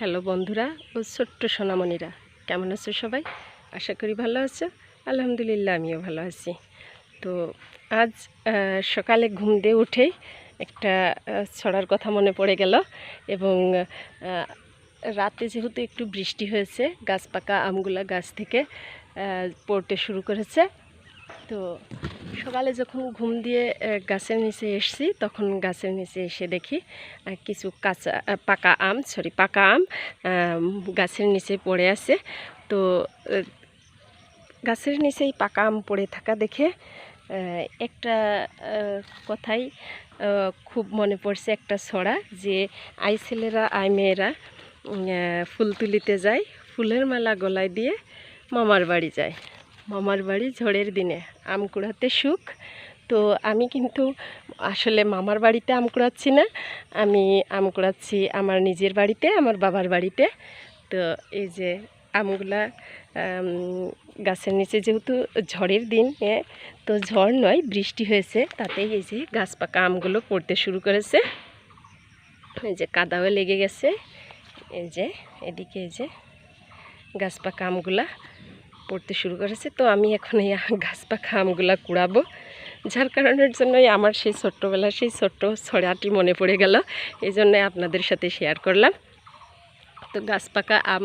Hello বন্ধুরা ও ছোট্ট সোনামণিরা, কেমন আছো সবাই? আশা করি ভালো আছো। আলহামদুলিল্লাহ, আমিও ভালো আছি। তো আজ সকালে ঘুম দিয়ে উঠেই একটা ছড়ার কথা মনে পড়ে গেল এবং রাতে যেহেতু একটু বৃষ্টি হয়েছে, গাছ পাকা আমগুলা গাছ থেকে পড়তে শুরু করেছে তো সকালে যখন ঘুম দিয়ে গাছের নিচে এসছি, তখন গাছের নিচে এসে দেখি কিছু কাঁচা পাকা আম সরি পাকা আম গাছের নিচে পড়ে আছে। তো গাছের নিচেই পাকা আম পড়ে থাকা দেখে একটা কথাই খুব মনে পড়ছে একটা ছড়া যে, আই ছেলেরা, আই মেয়েরা ফুল তুলিতে যায়, ফুলের মালা গলায় দিয়ে মামার বাড়ি যায়। মামার বাড়ি ঝড়ের দিনে আম কুড়াতে সুখ। তো আমি কিন্তু আসলে মামার বাড়িতে আম কুড়াচ্ছি না, আমি আম কুড়াচ্ছি আমার নিজের বাড়িতে, আমার বাবার বাড়িতে। তো এই যে আমগুলা গাছের নিচে যেহেতু ঝড়ের দিন তো ঝড় নয়, বৃষ্টি হয়েছে, তাতেই এই যে গাছ পাকা আমগুলো পড়তে শুরু করেছে। এই যে কাদাও লেগে গেছে, এই যে, এদিকে এই যে গাছ পাকা আমগুলা পড়তে শুরু করেছে, তো আমি এখন এই গাছ পাকা আমগুলা কুড়াবো। যার কারণের জন্যই আমার সেই ছোট্টবেলার সেই ছোট্ট ছড়াটি মনে পড়ে গেল, এই জন্যে আপনাদের সাথে শেয়ার করলাম। তো গাছ পাকা আম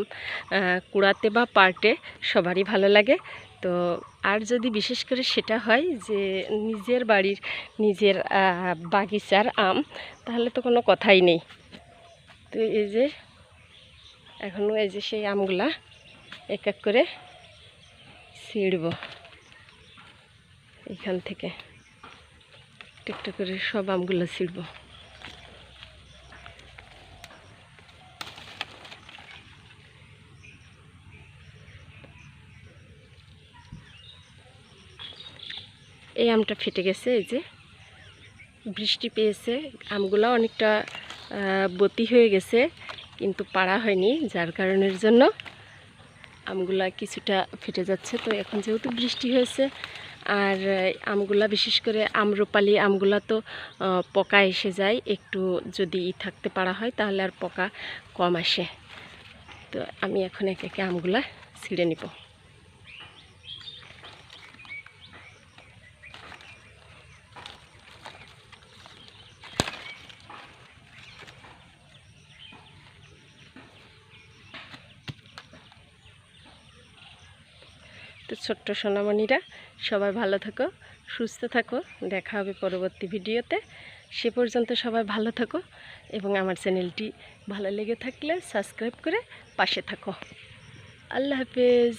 কুড়াতে বা পার্টে সবারই ভালো লাগে। তো আর যদি বিশেষ করে সেটা হয় যে নিজের বাড়ির নিজের বাগিচার আম, তাহলে তো কোনো কথাই নেই। তো এই যে এখনও এই যে সেই আমগুলা এক এক করে ছিঁড়ব। এখান থেকে একটু করে সব আমগুলো ছিঁড়ব। এই আমটা ফেটে গেছে, এই যে বৃষ্টি পেয়েছে। আমগুলো অনেকটা বতি হয়ে গেছে, কিন্তু পাড়া হয়নি, যার কারণের জন্য আমগুলা কিছুটা ফেটে যাচ্ছে। তো এখন যেহেতু বৃষ্টি হয়েছে, আর আমগুলা বিশেষ করে আম্রপালি আমগুলা তো পকা পোকা এসে যায়। একটু যদি ই থাকতে পারা হয় তাহলে আর পকা কম আসে। তো আমি এখন একে একে আমগুলা ছিঁড়ে নিব। ছোট্ট সোনামণিরা, সবাই ভালো থাকো, সুস্থ থাকো, দেখা হবে পরবর্তী ভিডিওতে। সে পর্যন্ত সবাই ভালো থাকো এবং আমার চ্যানেলটি ভালো লেগে থাকলে সাবস্ক্রাইব করে পাশে থাকো। আল্লাহ হাফেজ।